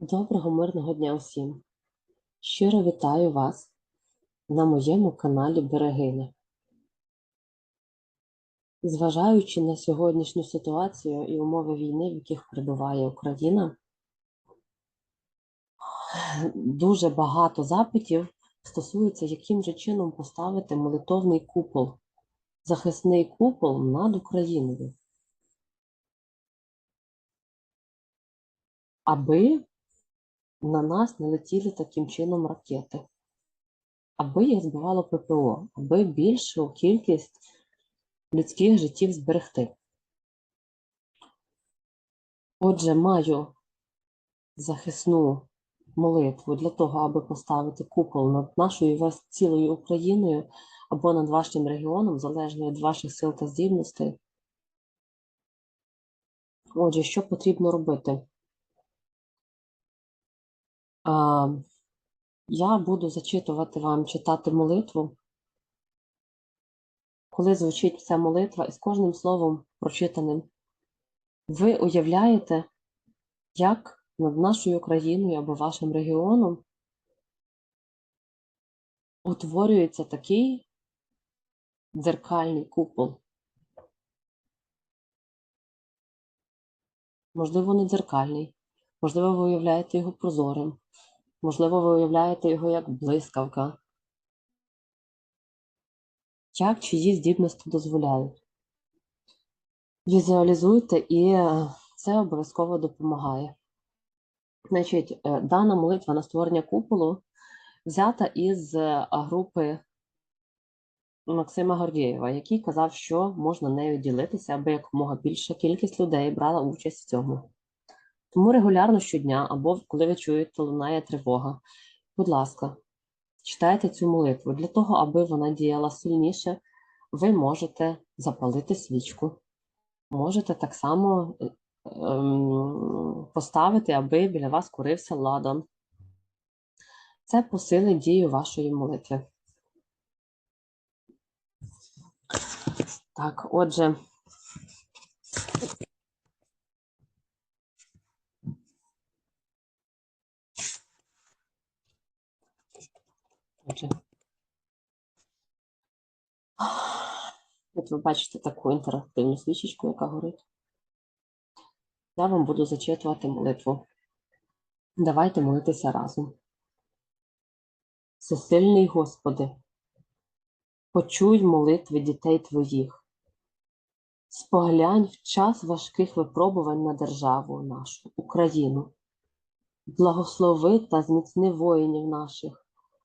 Доброго мирного дня усім! Щиро вітаю вас на моєму каналі Берегиня. Зважаючи на сьогоднішню ситуацію і умови війни, в яких перебуває Україна, дуже багато запитів стосується, яким же чином поставити молитовний купол, захисний купол над Україною. Аби на нас не летіли таким чином ракети, аби їх збивало ППО, аби більшу кількість людських життів зберегти. Отже, маю захисну молитву для того, аби поставити купол над нашою весь цілою Україною або над вашим регіоном, залежно від ваших сил та здібностей. Отже, що потрібно робити? Я буду зачитувати вам, читати молитву. Коли звучить ця молитва, і з кожним словом прочитаним, ви уявляєте, як над нашою країною або вашим регіоном утворюється такий дзеркальний купол. Можливо, не дзеркальний, можливо, ви уявляєте його прозорим, можливо, ви уявляєте його як блискавка. Як чиї здібності дозволяють. Візуалізуйте, і е, це обов'язково допомагає. Значить, е, дана молитва на створення куполу взята із е, групи Максима Гордєєва, який казав, що можна нею ділитися, аби якомога більша кількість людей брала участь в цьому. Тому регулярно щодня, або коли ви чуєте, лунає тривога, будь ласка, читайте цю молитву. Для того, аби вона діяла сильніше, ви можете запалити свічку. Можете так само ем, поставити, аби біля вас курився ладан. Це посилить дію вашої молитви. Так, отже. От ви бачите таку інтерактивну свічечку, яка горить. Я вам буду зачитувати молитву. Давайте молитися разом. Всесильний Господи, почуй молитви дітей Твоїх, споглянь в час важких випробувань на державу нашу, Україну, благослови та зміцни воїнів наших,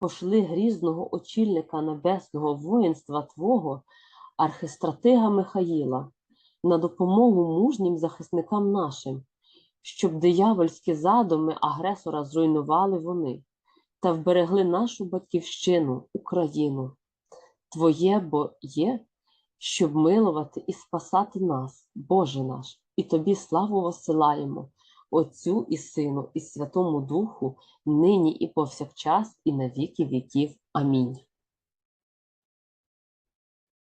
Пошли грізного очільника небесного воїнства Твого, архистратига Михаїла, на допомогу мужнім захисникам нашим, щоб диявольські задуми агресора зруйнували вони та вберегли нашу батьківщину, Україну. Твоє бо є, щоб милувати і спасати нас, Боже наш, і Тобі славу посилаємо, Отцю і Сину, і Святому Духу, нині і повсякчас, і на віки віків. Амінь.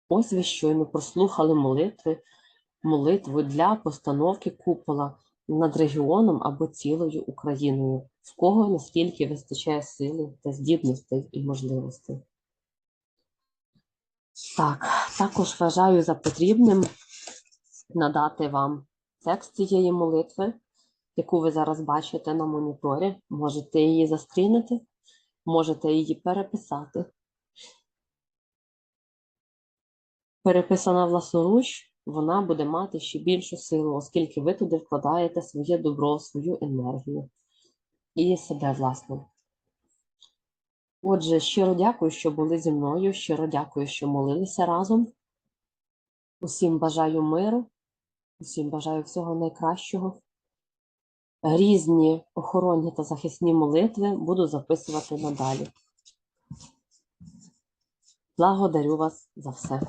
Ось ви щойно прослухали молитви, молитву для постановки купола над регіоном або цілою Україною, в кого наскільки вистачає сили та здібностей і можливостей. Так, також вважаю за потрібним надати вам текст цієї молитви, яку ви зараз бачите на моніторі. Можете її застрінити, можете її переписати. Переписана власноруч, вона буде мати ще більшу силу, оскільки ви туди вкладаєте своє добро, свою енергію і себе власне. Отже, щиро дякую, що були зі мною. Щиро дякую, що молилися разом. Усім бажаю миру, усім бажаю всього найкращого різні охоронні та захисні молитви буду записувати надалі. Благодарю вас за все.